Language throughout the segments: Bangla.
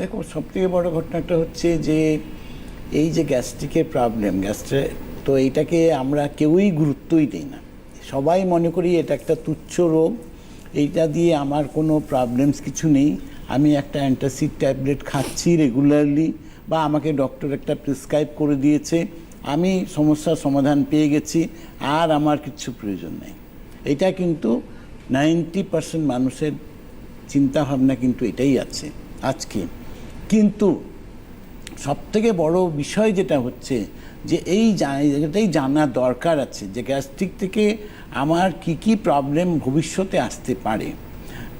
দেখো, সবথেকে বড় ঘটনাটা হচ্ছে যে, এই যে গ্যাস্ট্রিকের প্রবলেম গ্যাস্ট্রে, তো এইটাকে আমরা কেউই গুরুত্বই দিই না। সবাই মনে করি এটা একটা তুচ্ছ রোগ। এইটা দিয়ে আমার কোনো প্রবলেমস কিছু নেই। আমি একটা অ্যান্টাসিড ট্যাবলেট খাচ্ছি রেগুলারলি বা আমাকে ডক্টর একটা প্রেসক্রাইব করে দিয়েছে। আমি সমস্যার সমাধান পেয়ে গেছি, আর আমার কিছু প্রয়োজন নেই। এটা কিন্তু নাইনটি পার্সেন্ট মানুষের চিন্তা ভাবনা কিন্তু এটাই আছে আজকে। কিন্তু সবথেকে বড় বিষয় যেটা হচ্ছে যে এই জায়গাটাই জানা দরকার আছে যে গ্যাস্ট্রিক থেকে আমার কি কি প্রবলেম ভবিষ্যতে আসতে পারে।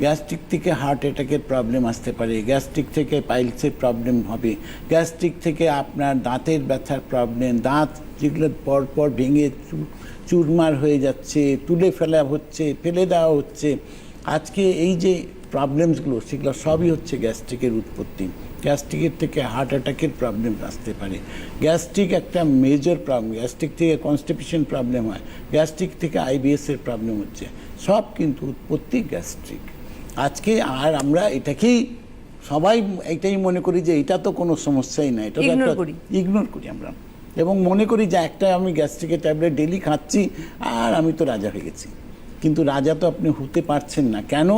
গ্যাস্ট্রিক থেকে হার্ট অ্যাটাকের প্রবলেম আসতে পারে, গ্যাস্ট্রিক থেকে পাইলসের প্রবলেম হবে, গ্যাস্ট্রিক থেকে আপনার দাঁতের ব্যথার প্রবলেম দাঁত যেগুলো পরপর ভেঙে চুরমার হয়ে যাচ্ছে, তুলে ফেলা হচ্ছে, ফেলে দেওয়া হচ্ছে আজকে এই যে প্রবলেমসগুলো সেগুলো সবই হচ্ছে গ্যাস্ট্রিকের উৎপত্তি। গ্যাস্ট্রিকের থেকে হার্ট অ্যাটাকের প্রবলেম আসতে পারে। গ্যাস্ট্রিক একটা মেজর প্রবলেম গ্যাস্ট্রিক থেকে কনস্টিপেশন প্রবলেম হয় গ্যাস্ট্রিক থেকে আইবিএসের প্রবলেম হচ্ছে। সব কিন্তু উৎপত্তি গ্যাস্ট্রিক আজকে আর আমরা এটাকেই সবাই এটাই মনে করি যে এটা তো কোনো সমস্যাই না এটা একটা। ইগনোর করি। আমরা। এবং মনে করি যে একটা আমি গ্যাস্ট্রিকের ট্যাবলেট ডেলি খাচ্ছি আর আমি তো রাজা হয়ে গেছি। কিন্তু রাজা তো আপনি হতে পারছেন না। কেন?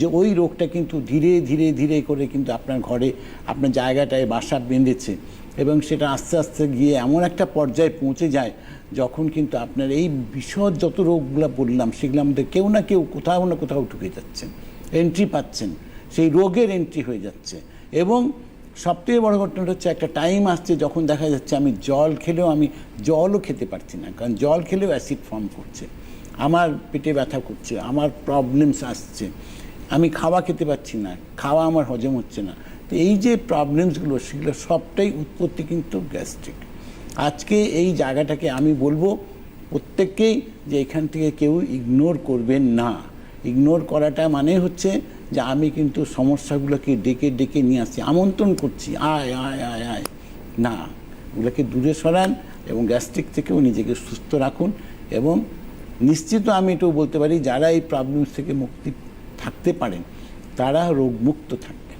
যে ওই রোগটা কিন্তু ধীরে ধীরে ধীরে করে কিন্তু আপনার ঘরে, আপনার জায়গাটায় বাসা বেঁধেছে এবং সেটা আস্তে আস্তে গিয়ে এমন একটা পর্যায়ে পৌঁছে যায় যখন কিন্তু আপনার এই বিশদ যত রোগগুলো বললাম, সেগুলোর মধ্যে কেউ না কেউ কোথাও না কোথাও ঢুকে যাচ্ছেন এন্ট্রি পাচ্ছেন, সেই রোগের এন্ট্রি হয়ে যাচ্ছে এবং সবথেকে বড় ঘটনাটা হচ্ছে একটা টাইম আসছে যখন দেখা যাচ্ছে আমি জল খেলেও আমি জলও খেতে পারছি না, কারণ জল খেলেও অ্যাসিড ফর্ম করছে। আমার পেটে ব্যথা করছে, আমার প্রবলেমস আসছে, আমি খাওয়া খেতে পারছি না, খাওয়া আমার হজম হচ্ছে না। তো এই যে প্রবলেমসগুলো সেগুলো সবটাই উৎপত্তি কিন্তু গ্যাস্ট্রিক আজকে এই জায়গাটাকে আমি বলব, প্রত্যেককেই যে এখান থেকে কেউ ইগনোর করবেন না। ইগনোর করাটা মানে হচ্ছে যে আমি কিন্তু সমস্যাগুলোকে ডেকে ডেকে নিয়ে আসছি, আমন্ত্রণ করছি, আয় আয় আয় আয়। না ওগুলোকে দূরে সরান এবং গ্যাস্ট্রিক থেকেও নিজেকে সুস্থ রাখুন এবং নিশ্চিত আমি এটাও বলতে পারি, যারা এই প্রবলেমস থেকে মুক্তি থাকতে পারেন, তারা রোগমুক্ত থাকবেন